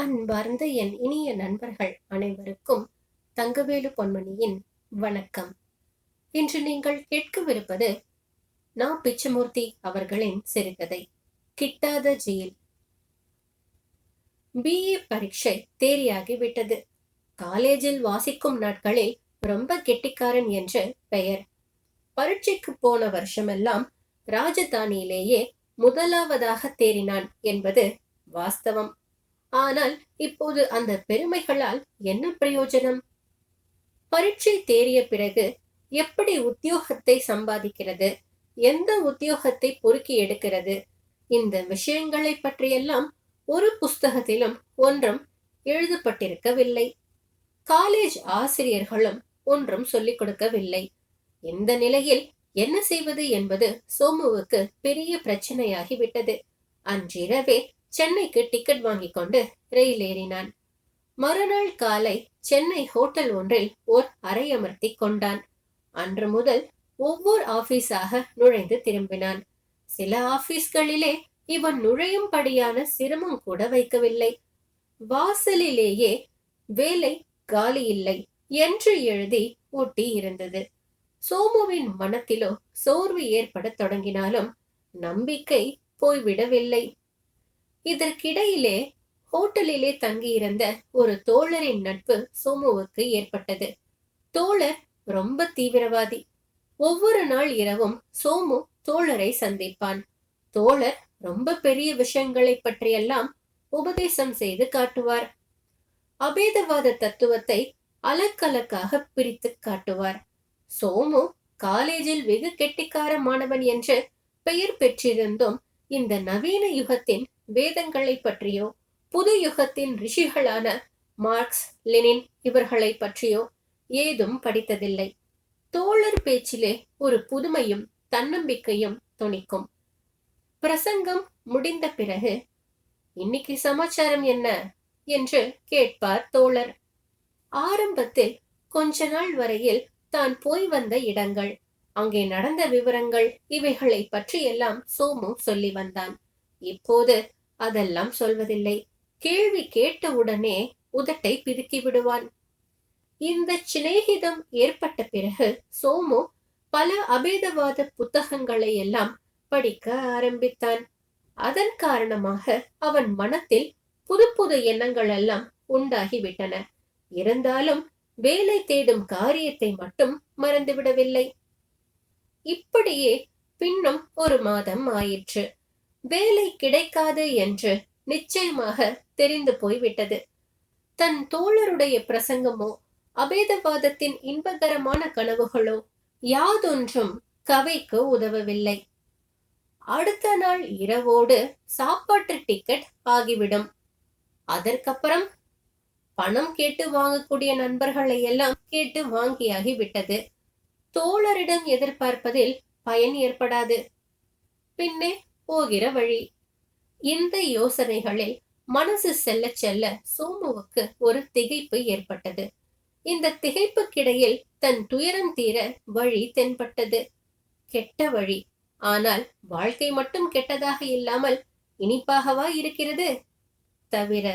அன்பார்ந்த என் இனிய நண்பர்கள் அனைவருக்கும் தங்கவேலு பொன்மணியின் வணக்கம். இன்று நீங்கள் கேட்கவிருப்பது நா. பிச்சமூர்த்தி அவர்களின் சிறுகதை கிட்டாத ஜெயில். பிஏ பரீட்சை தேரியாகிவிட்டது காலேஜில் வாசிக்கும் நாட்களில் ரொம்ப கெட்டிக்காரன் என்று பெயர். பரீட்சைக்கு போன வருஷமெல்லாம் ராஜதானியிலேயே முதலாவதாக தேறினான் என்பது வாஸ்தவம். ஆனால் இப்போது அந்த பெருமைகளால் என்ன பிரயோஜனம்? பரீட்சை தேறிய பிறகு எப்படி உத்தியோகத்தை சம்பாதிக்கிறது? எந்த உத்தியோகத்தை பொறுக்கி எடுக்கிறது? இந்த விஷயங்களை பற்றியெல்லாம் ஒரு புஸ்தகத்திலும் ஒன்றும் எழுதப்பட்டிருக்கவில்லை. காலேஜ் ஆசிரியர்களும் ஒன்றும் சொல்லிக் கொடுக்கவில்லை. இந்த நிலையில் என்ன செய்வது என்பது சோமுவுக்கு பெரிய பிரச்சனையாகிவிட்டது. அன்றிரவே சென்னைக்கு டிக்கெட் வாங்கி கொண்டு ரயில் ஏறினான். மறுநாள் காலை சென்னை ஹோட்டல் ஒன்றில் ஓர் அறையமர்த்தி கொண்டான். அன்று முதல் ஒவ்வொரு ஆபீஸாக நுழைந்து திரும்பினான். சில ஆபீஸ்களிலே இவன் நுழையும்படியான சிரமம் கூட வைக்கவில்லை. வாசலிலேயே வேலை காலி இல்லை என்று எழுதி ஒட்டி இருந்தது. சோமுவின் மனத்திலோ சோர்வு ஏற்படத் தொடங்கினாலும் நம்பிக்கை போய்விடவில்லை. இதற்கிடையிலே ஹோட்டலிலே தங்கியிருந்த ஒரு தோழரின் நட்பு சோமுவுக்கு ஏற்பட்டது. தோழர் ரொம்ப தீவிரவாதி. ஒவ்வொரு நாள் இரவும் சோமு தோழரை சந்திப்பான். தோழர் ரொம்ப பெரிய விஷயங்களை பற்றியெல்லாம் உபதேசம் செய்து காட்டுவார். அபேதவாத தத்துவத்தை அலக்கலக்காக பிரித்து காட்டுவார். சோமு காலேஜில் வெகு கெட்டிக்கார மாணவன் என்று பெயர் பெற்றிருந்தும் இந்த நவீன யுகத்தின் வேதங்களை பற்றியோ புது யுகத்தின் ரிஷிகளான மார்க்ஸ் லெனின் இவர்களை பற்றியோ ஏதும் படித்ததில்லை. தோழர் பேச்சிலே ஒரு புதுமையும் தன்னம்பிக்கையும் துணிக்கும் பிரசங்கம் முடிந்த பிறகு இன்னைக்கு சமாச்சாரம் என்ன என்று கேட்பார் தோழர். ஆரம்பத்தில் கொஞ்ச நாள் வரையில் தான் போய் வந்த இடங்கள் அங்கே நடந்த விவரங்கள் இவைகளை பற்றி எல்லாம் சோமு சொல்லி வந்தான். இப்போது அதெல்லாம் சொல்வதில்லை. கேள்வி கேட்டவுடனே உதட்டை பிதுக்கி விடுவான். இந்த சிநேகிதம் ஏற்பட்ட பிறகு சோமு பல அபேதவாத புத்தகங்களை எல்லாம் படிக்க ஆரம்பித்தான். அதன் காரணமாக அவன் மனத்தில் புது புது எண்ணங்கள் எல்லாம் உண்டாகிவிட்டன இருந்தாலும் வேலை தேடும் காரியத்தை மட்டும் மறந்துவிடவில்லை. இப்படியே பின்னும் ஒரு மாதம் ஆயிற்று. வேலை கிடைக்காது என்று நிச்சயமாக தெரிந்து போய்விட்டது. தன் தோழருடைய பிரசங்கமோ அபேதவாதத்தின் இன்பகரமான கனவுகளோ யாதொன்றும் கவைக்கு உதவவில்லை. அடுத்த நாள் இரவோடு சாப்பாட்டு டிக்கெட் ஆகிவிடும். அதற்கப்புறம் பணம் கேட்டு வாங்கக்கூடிய நண்பர்களை எல்லாம் கேட்டு வாங்கியாகி விட்டது. தோழரிடம் எதிர்பார்ப்பதில் பயன் ஏற்படாது. பின்னே போகிற வழி. இந்த யோசனைகளில் மனசு செல்ல செல்ல சோமுவுக்கு ஒரு திகைப்பு ஏற்பட்டது. இந்த திகைப்புக்கிடையில் தன் துயரம் தீர வழி தென்பட்டது. கெட்ட வழி. ஆனால் வாழ்க்கை மட்டும் கெட்டதாக இல்லாமல் இனிப்பாகவா இருக்கிறது? தவிர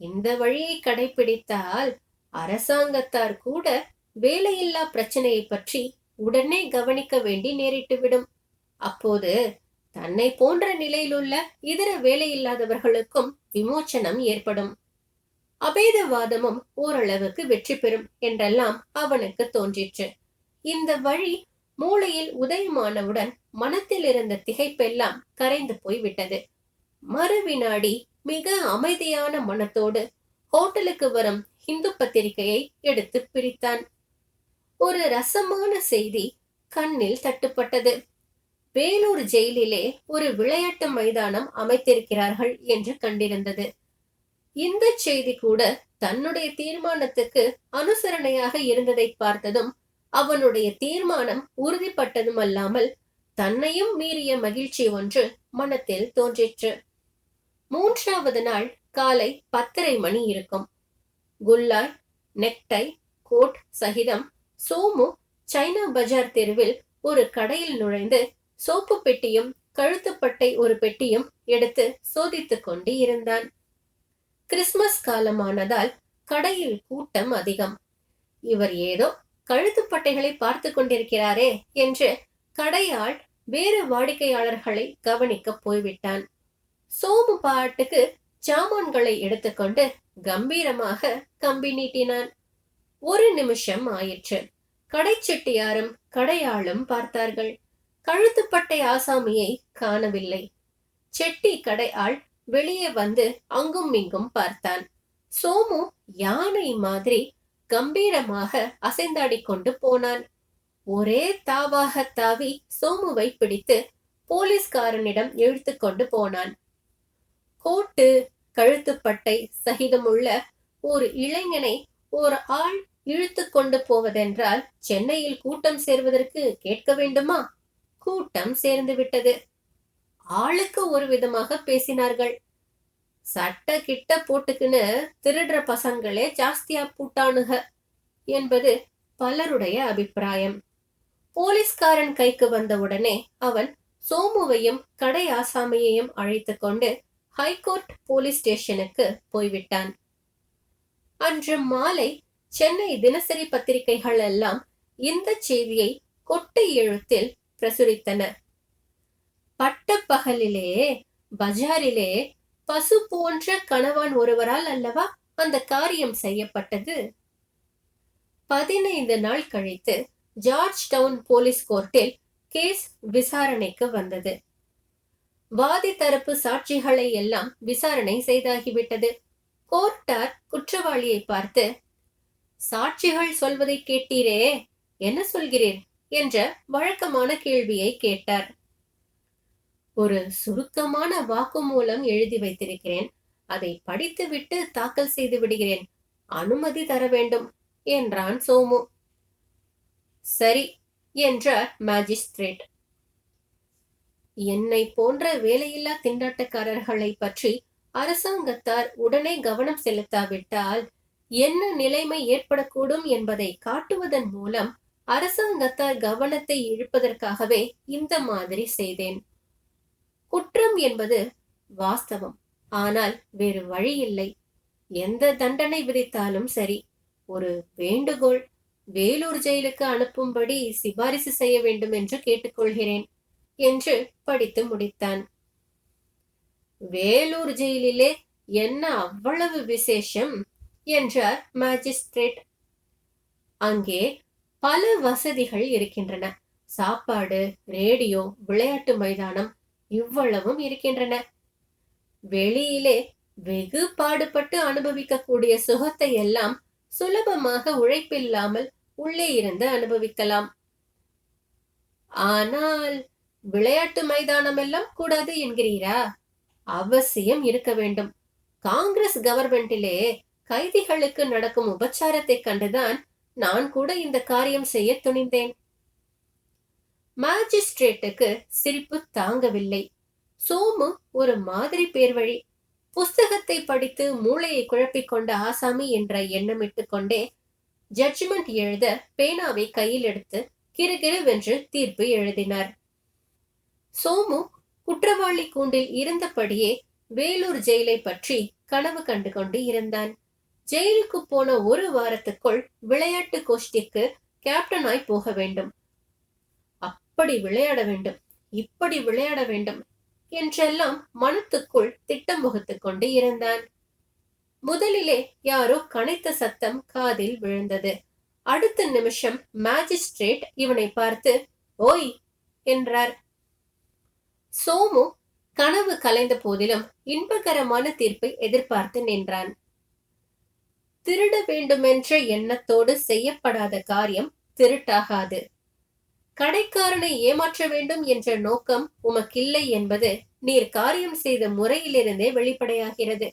இந்த வழியை கடைபிடித்தால் அரசாங்கத்தார் கூட வேலையில்லா பிரச்சனையை பற்றி உடனே கவனிக்க வேண்டி நேரிட்டுவிடும். அப்போது தன்னை போன்ற நிலையிலுள்ள இதர வேலையில்லாதவர்களுக்கும் விமோச்சனம் ஏற்படும். அபேதவாதமும் ஓரளவுக்கு வெற்றி பெறும் என்றெல்லாம் அவனுக்கு தோன்றிற்று. இந்த வழி மூளையில் உதயமானவுடன் மனத்தில் இருந்த திகைப்பெல்லாம் கரைந்து போய்விட்டது. மறுவினாடி மிக அமைதியான மனத்தோடு ஹோட்டலுக்கு வரும் இந்து பத்திரிகையை எடுத்து பிரித்தான் ஒரு ரசமான செய்தி கண்ணில் தட்டுப்பட்டது. வேலூர் ஜெயிலிலே ஒரு விளையாட்டு மைதானம் அமைத்திருக்கிறார்கள் என்று கண்டிருந்தது. இந்த செய்தி கூட தன்னுடைய தீர்மானத்துக்கு அனுசரணையாக இருந்ததை பார்த்ததும் அவனுடைய தீர்மானம் உறுதிப்பட்டதும் அல்லாமல் தன்னையும் மீறிய மகிழ்ச்சி ஒன்று மனத்தில் தோன்றிற்று. மூன்றாவது நாள் காலை பத்தரை மணி இருக்கும். குல்லாய் நெக்டை கோட் சகிதம் சோமு சைனா பஜார் தெருவில் ஒரு கடையில் நுழைந்து சோப்பு பெட்டியும் கழுத்துப்பட்டை ஒரு பெட்டியும் எடுத்து சோதித்துக் கொண்டு இருந்தான். கிறிஸ்துமஸ் காலமானதால் கடையில் கூட்டம் அதிகம். இவர் ஏதோ கழுத்துப்பட்டைகளை பார்த்து கொண்டிருக்கிறாரே என்று கடையாள் வேறு வாடிக்கையாளர்களை கவனிக்க போய்விட்டான். சோமு பாட்டுக்கு சாமான்களை எடுத்துக்கொண்டு கம்பீரமாக கம்பி நீட்டினான். ஒரு நிமிஷம் ஆயிற்று. கடை செட்டியாரும் கடையாளும் பார்த்தார்கள். கழுத்துப்பட்டை ஆசாமியை காணவில்லை. செட்டி கடை ஆள் வெளியே வந்து அங்கும் இங்கும் பார்த்தான். சோமு யானை மாதிரி கம்பீரமாக அசைந்தாடி கொண்டு போனான். ஒரே தாவாக தாவி சோமுவை பிடித்து போலீஸ்காரனிடம் இழுத்து கொண்டு போனான். கோட்டு கழுத்துப்பட்டை சகிதமுள்ள ஒரு இளைஞனை ஒரு ஆள் இழுத்து கொண்டு போவதென்றால் சென்னையில் கூட்டம் சேர்வதற்கு கேட்க வேண்டுமா? கூட்டம் சேர்ந்து விட்டது. ஆளுக்கு ஒரு விதமாக பேசினார்கள். சட்ட கிட்ட போட்டுக்குன்னு திருடுற பசங்களே ஜாஸ்தியா பூட்டானுக என்பது பலருடைய அபிப்பிராயம். போலீஸ்காரன் கைக்கு வந்தவுடனே அவன் சோமுவையும் கடை ஆசாமியையும் அழைத்து கொண்டு ஹைகோர்ட் போலீஸ் ஸ்டேஷனுக்கு போய்விட்டான். அன்று மாலை சென்னை தினசரி பத்திரிகைகள் எல்லாம் இந்த செய்தியை கொட்டை எழுத்தில் பிரசுரித்தன. பட்டப்பகலிலே பஜாரிலே பசு போன்ற கணவன் ஒருவரால் அல்லவா அந்த காரியம் செய்யப்பட்டது? பதினைந்து நாள் கழித்து ஜார்ஜ் டவுன் போலீஸ் கோர்ட்டில் கேஸ் விசாரணைக்கு வந்தது. வாதி தரப்பு சாட்சிகளை எல்லாம் விசாரணை செய்தாகிவிட்டது. கோர்ட்டார் குற்றவாளியை பார்த்து சாட்சிகள் சொல்வதை கேட்டீரே என்ன சொல்கிறீர்? என்ற வழக்கமான கேள்வியை கேட்டார். ஒரு சுருக்கமான வாக்குமூலம் எழுதி வைத்திருக்கிறேன். அதை படித்துவிட்டு தாக்கல் செய்து விடுகிறேன். அனுமதி தர வேண்டும் என்றான் சோமு. சரி என்றார் மேஜிஸ்ட்ரேட் என்னை போன்ற வேலையில்லா திண்டாட்டக்காரர்களை பற்றி அரசாங்கத்தார் உடனே கவனம் செலுத்தாவிட்டால் என்ன நிலைமை ஏற்படக்கூடும் என்பதை காட்டுவதன் மூலம் அரசாங்கத்தார் கவனத்தை இழுப்பதற்காகவே இந்த மாதிரி செய்தேன். குற்றம் என்பது வாஸ்தவம். ஆனால் வேறு வழி இல்லை. எந்த தண்டனை விதித்தாலும் சரி ஒரு வேண்டுகோள் வேலூர் ஜெயிலுக்கு அனுப்பும்படி சிபாரிசு செய்ய வேண்டும் என்று கேட்டுக்கொள்கிறேன் என்று படித்து முடித்தான். வேலூர் ஜெயிலிலே என்ன அவ்வளவு விசேஷம்? என்றார் மேஜிஸ்ட்ரேட் அங்கே பல வசதிகள் இருக்கின்றன. சாப்பாடு ரேடியோ விளையாட்டு மைதானம் இவ்வளவும் இருக்கின்றன. வெளியிலே வெகு பாடுபட்டு அனுபவிக்கக்கூடிய சுகத்தை எல்லாம் சுலபமாக உழைப்பில்லாமல் உள்ளே இருந்து அனுபவிக்கலாம். ஆனால் விளையாட்டு மைதானம் எல்லாம் கூடாது என்கிறீரா? அவசியம் இருக்க வேண்டும். காங்கிரஸ் கவர்மெண்டிலே கைதிகளுக்கு நடக்கும் உபச்சாரத்தை கண்டுதான் நான் கூட இந்த காரியம் செய்ய துணிந்தேன். மாஜிஸ்ட்ரேட்டுக்கு சிரிப்பு தாங்கவில்லை. சோமு ஒரு மாதிரி பேர் வழி புஸ்தகத்தை படித்து மூளையை குழப்பிக் கொண்ட ஆசாமி என்ற எண்ணமிட்டு கொண்டே ஜட்ஜ்மெண்ட் எழுத பேனாவை கையில் எடுத்து கிருகிருவென்று தீர்ப்பு எழுதினார். சோமு குற்றவாளி கூண்டில் இருந்தபடியே வேலூர் ஜெயிலை பற்றி கனவு கண்டு கொண்டு இருந்தான். ஜெயிலுக்கு போன ஒரு வாரத்துக்குள் விளையாட்டு கோஷ்டிக்கு கேப்டனாய் போக வேண்டும். அப்படி விளையாட வேண்டும். இப்படி விளையாட வேண்டும் என்றெல்லாம் மனத்துக்குள் திட்டம் வகுத்துக் கொண்டு இருந்தான். முதலிலே யாரோ கனைத்த சத்தம் காதில் விழுந்தது. அடுத்த நிமிஷம் மேஜிஸ்ட்ரேட் இவனை பார்த்து ஓய்! என்றார். சோமு கனவு கலைந்த போதிலும் இன்பகரமான தீர்ப்பை எதிர்பார்த்து நின்றான். திருட வேண்டுமென்ற எண்ணத்தோடு செய்யப்படாத காரியம் திருட்டாகாது. கடைக்காரனை ஏமாற்ற வேண்டும் என்ற நோக்கம் உமக்கில்லை என்பது நீர் காரியம் செய்த முறையிலிருந்தே வெளிப்படையாகிறது.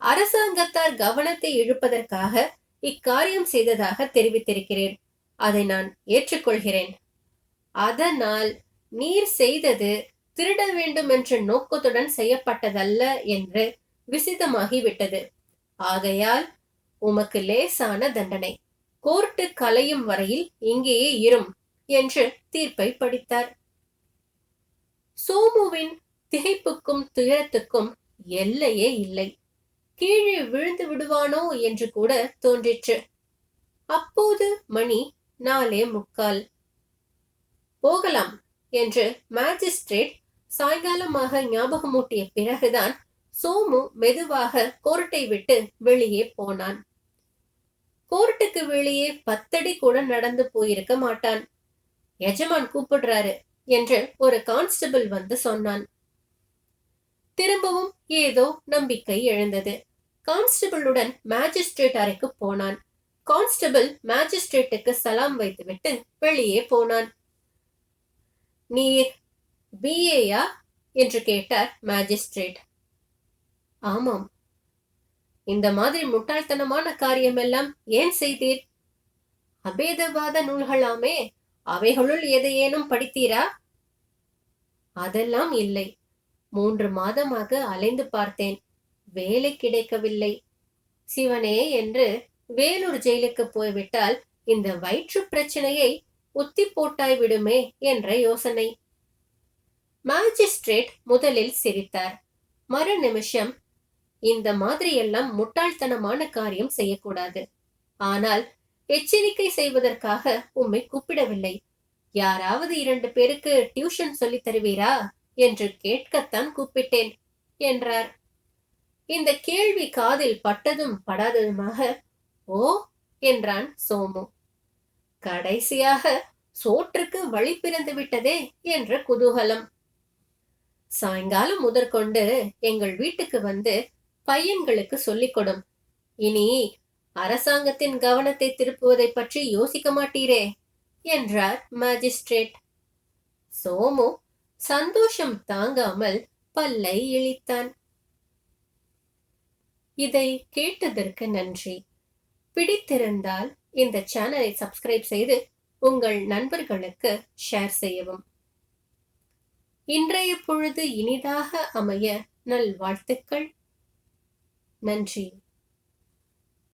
அரசாங்கத்தார் கவனத்தை இழுப்பதற்காக இக்காரியம் செய்ததாக தெரிவித்திருக்கிறேன். அதை நான் ஏற்றுக்கொள்கிறேன். அதனால் நீர் செய்தது திருட வேண்டும் என்ற நோக்கத்துடன் செய்யப்பட்டதல்ல என்று விசிதமாகிவிட்டது. ஆகையால் உமக்கு லேசான தண்டனை. கோர்ட்டு கலையும் வரையில் இங்கேயே இரும் என்று தீர்ப்பை படித்தார். சோமுவின் திகைப்புக்கும் துயரத்துக்கும் எல்லையே இல்லை. கீழே விழுந்து விடுவானோ என்று கூட தோன்றிற்று. அப்போது மணி நாலே முக்கால். போகலாம் என்று மேஜிஸ்ட்ரேட் சாயங்காலமாக ஞாபகமூட்டிய பிறகுதான் சோமு மெதுவாக கோர்ட்டை விட்டு வெளியே போனான். கோர்ட்டுக்கு வெளியே பத்தடி கூட நடந்து போயிருக்க மாட்டான். எஜமான் கூப்பிடுறாரு என்று ஒரு கான்ஸ்டபிள் வந்து சொன்னான். திரும்பவும் ஏதோ நம்பிக்கை எழுந்தது. கான்ஸ்டபிளுடன் மேஜிஸ்ட்ரேட் அறைக்கு போனான். கான்ஸ்டபிள் மேஜிஸ்ட்ரேட்டுக்கு சலாம் வைத்துவிட்டு வெளியே போனான். நீர் பிஏயா என்று கேட்டார் மேஜிஸ்ட்ரேட். ஆமாம் இந்த மாதிரி முட்டாள்தனமான காரியமெல்லாம் ஏன் செய்தீர்? அபேதவாத நூல்களாமே அவைகளுள் எதையேனும் படித்தீரா? அதெல்லாம் இல்லை. மூன்று மாதமாக அலைந்து பார்த்தேன். வேலை கிடைக்கவில்லை. சிவனே என்று வேலூர் ஜெயிலுக்கு போய்விட்டால் இந்த வயிற்று பிரச்சனையை உத்தி போட்டாய் விடுமே என்ற யோசனை. மாஜிஸ்ட்ரேட் முதலில் சிரித்தார். மறு நிமிஷம் இந்த மாதிரி எல்லாம் முட்டாள்தனமான காரியம் செய்யக்கூடாது. ஆனால் எச்சரிக்கை செய்வதற்காக உம்மை கூப்பிடவில்லை. யாராவது இரண்டு பேருக்கு டியூஷன் சொல்லித் தருவீரா? என்று கேட்கத்தான் கூப்பிட்டேன் என்றார். இந்த கேள்வி காதில் பட்டதும் படாததுமாக ஓ என்றான் சோமு. கடைசியாக சோற்றுக்கு வழி பிறந்து விட்டதே என்ற குதூகலம். சாயங்காலம் முதற்கொண்டு எங்கள் வீட்டுக்கு வந்து பையன்களுக்கு சொல்லிக் கொடும். இனி அரசாங்கத்தின் கவனத்தை திருப்புவதை பற்றி யோசிக்க மாட்டீரே என்றார் மேஜிஸ்ட்ரேட் சோமு சந்தோஷம் தாங்காமல் பல்லை இழித்தான். இதை கேட்டதற்கு நன்றி. பிடித்திருந்தால் இந்த சேனலை சப்ஸ்கிரைப் செய்து உங்கள் நண்பர்களுக்கு ஷேர் செய்யவும். இன்றைய பொழுது இனிதாக அமைய நல்வாழ்த்துக்கள். நன்றி.